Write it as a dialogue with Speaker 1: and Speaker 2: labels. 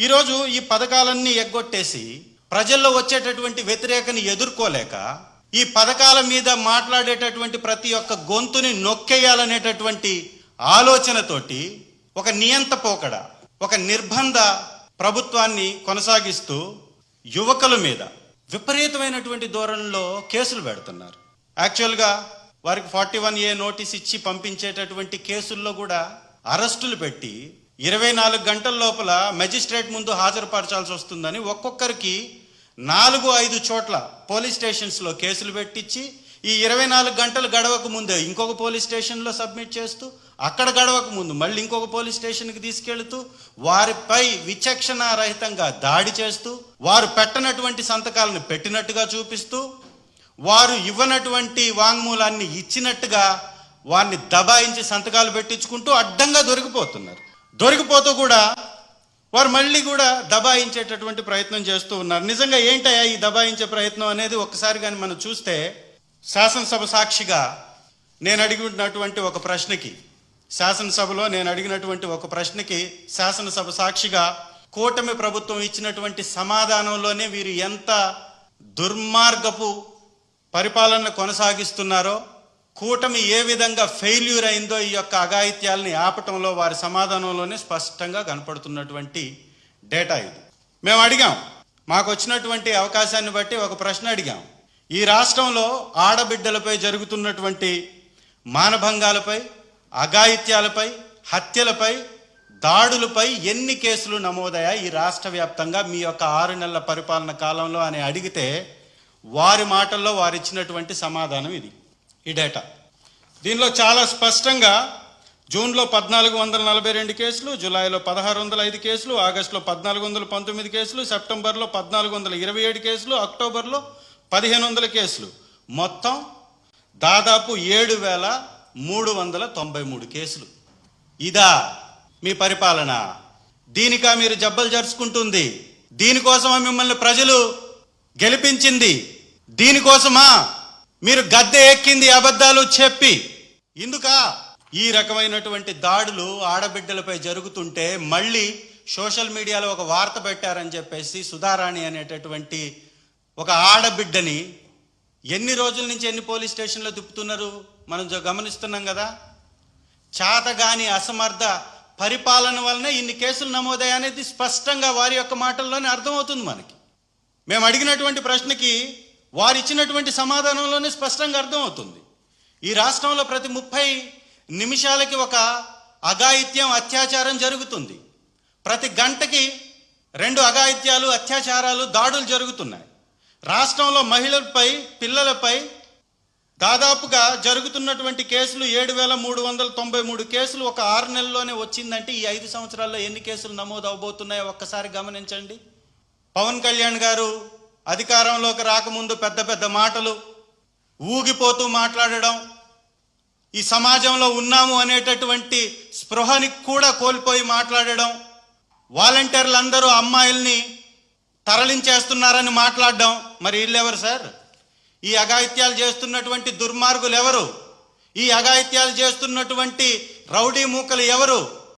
Speaker 1: ఈరోజు ఈ పథకాలన్నీ ఎగ్గొట్టేసి ప్రజల్లో వచ్చేటటువంటి వ్యతిరేకని ఎదుర్కోలేక ఈ పథకాల మీద మాట్లాడేటటువంటి ప్రతి ఒక్క గొంతుని నొక్కేయాలనేటటువంటి ఆలోచనతోటి ఒక నియంత పోకడ ఒక నిర్బంధ ప్రభుత్వాన్ని కొనసాగిస్తూ యువకుల మీద విపరీతమైనటువంటి ధోరణిలో కేసులు పెడుతున్నారు. యాక్చువల్గా వారికి ఫార్టీ వన్ ఏ నోటీస్ ఇచ్చి పంపించేటటువంటి కేసుల్లో కూడా అరెస్టులు పెట్టి ఇరవై నాలుగు గంటల లోపల మెజిస్ట్రేట్ ముందు హాజరుపరచాల్సి వస్తుందని ఒక్కొక్కరికి నాలుగు ఐదు చోట్ల పోలీస్ స్టేషన్స్లో కేసులు పెట్టించి ఈ ఇరవై నాలుగు గంటలు గడవక ముందే ఇంకొక పోలీస్ స్టేషన్లో సబ్మిట్ చేస్తూ అక్కడ గడవక ముందు మళ్ళీ ఇంకొక పోలీస్ స్టేషన్కి తీసుకెళ్తూ వారిపై విచక్షణ రహితంగా దాడి చేస్తూ వారు పెట్టనటువంటి సంతకాలను పెట్టినట్టుగా చూపిస్తూ వారు ఇవ్వనటువంటి వాంగ్మూలాన్ని ఇచ్చినట్టుగా వారిని దబాయించి సంతకాలు పెట్టించుకుంటూ అడ్డంగా దొరికిపోతున్నారు. దొరికిపోతూ కూడా వారు మళ్ళీ కూడా దబాయించేటటువంటి ప్రయత్నం చేస్తూ ఉన్నారు. నిజంగా ఏంటయ్యా ఈ దబాయించే ప్రయత్నం అనేది? ఒక్కసారి కానీ మనం చూస్తే శాసనసభ సాక్షిగా నేను అడిగినటువంటి ఒక ప్రశ్నకి శాసనసభలో నేను అడిగినటువంటి ఒక ప్రశ్నకి శాసనసభ సాక్షిగా కూటమి ప్రభుత్వం ఇచ్చినటువంటి సమాధానంలోనే వీరు ఎంత దుర్మార్గపు పరిపాలన కొనసాగిస్తున్నారో కూటమి ఏ విధంగా ఫెయిల్యూర్ అయిందో ఈ యొక్క అఘాయిత్యాలని ఆపటంలో వారి సమాధానంలోనే స్పష్టంగా కనపడుతున్నటువంటి డేటా ఇది. మేము అడిగాం. మాకు వచ్చినటువంటి అవకాశాన్ని బట్టి ఒక ప్రశ్న అడిగాం. ఈ రాష్ట్రంలో ఆడబిడ్డలపై జరుగుతున్నటువంటి మానభంగాలపై అఘాయిత్యాలపై హత్యలపై దాడులపై ఎన్ని కేసులు నమోదయ్యాయి ఈ రాష్ట్ర వ్యాప్తంగా మీ యొక్క ఆరు నెలల పరిపాలన కాలంలో అని అడిగితే వారి మాటల్లో వారు ఇచ్చినటువంటి సమాధానం ఇది. ఈ డేటా. దీనిలో చాలా స్పష్టంగా జూన్లో పద్నాలుగు వందల నలభై రెండు కేసులు జూలైలో పదహారు వందల ఐదు కేసులు ఆగస్టులో పద్నాలుగు వందల పంతొమ్మిది కేసులు సెప్టెంబర్లో పద్నాలుగు వందల ఇరవై ఏడు కేసులు అక్టోబర్లో పదిహేను వందల కేసులు. మొత్తం దాదాపు ఏడు వేల మూడు వందల తొంభై మూడు కేసులు. ఇదా మీ పరిపాలన. దీనికా మీరు జబ్బలు జరుచుకుంటుంది. దీనికోసమా మిమ్మల్ని ప్రజలు గెలిపించింది. దీనికోసమా మీరు గద్దె ఎక్కింది అబద్ధాలు చెప్పి ఇందుకా? ఈ రకమైనటువంటి దాడులు ఆడబిడ్డలపై జరుగుతుంటే మళ్ళీ సోషల్ మీడియాలో ఒక వార్త పెట్టారని చెప్పేసి సుధారాణి అనేటటువంటి ఒక ఆడబిడ్డని ఎన్ని రోజుల నుంచి ఎన్ని పోలీస్ స్టేషన్లో తిప్పుతున్నారు? మనం గమనిస్తున్నాం కదా. చాతగాని అసమర్థ పరిపాలన వలన ఇన్ని కేసులు నమోదయ్యాయనేది స్పష్టంగా వారి యొక్క మాటల్లోనే అర్థమవుతుంది మనకి. మేము అడిగినటువంటి ప్రశ్నకి వారు ఇచ్చినటువంటి సమాధానంలోనే స్పష్టంగా అర్థమవుతుంది. ఈ రాష్ట్రంలో ప్రతి ముప్పై నిమిషాలకి ఒక అఘాయిత్యం అత్యాచారం జరుగుతుంది. ప్రతి గంటకి రెండు అఘాయిత్యాలు అత్యాచారాలు దాడులు జరుగుతున్నాయి. రాష్ట్రంలో మహిళలపై పిల్లలపై దాదాపుగా జరుగుతున్నటువంటి కేసులు ఏడు వేల మూడు వందల తొంభై మూడు కేసులు ఒక ఆరు నెలల్లోనే వచ్చిందంటే ఈ ఐదు సంవత్సరాల్లో ఎన్ని కేసులు నమోదు అవబోతున్నాయో ఒక్కసారి గమనించండి. పవన్ కళ్యాణ్ గారు అధికారంలోకి రాకముందు పెద్ద పెద్ద మాటలు ఊగిపోతూ మాట్లాడడం ఈ సమాజంలో ఉన్నాము అనేటటువంటి స్పృహని కూడా కోల్పోయి మాట్లాడడం వాలంటీర్లందరూ అమ్మాయిల్ని తరలించేస్తున్నారని మాట్లాడడం. మరి వీళ్ళెవరు సార్? ఈ అఘాయిత్యాలు చేస్తున్నటువంటి దుర్మార్గులు ఎవరు? ఈ అఘాయిత్యాలు చేస్తున్నటువంటి రౌడీ మూకలు ఎవరు?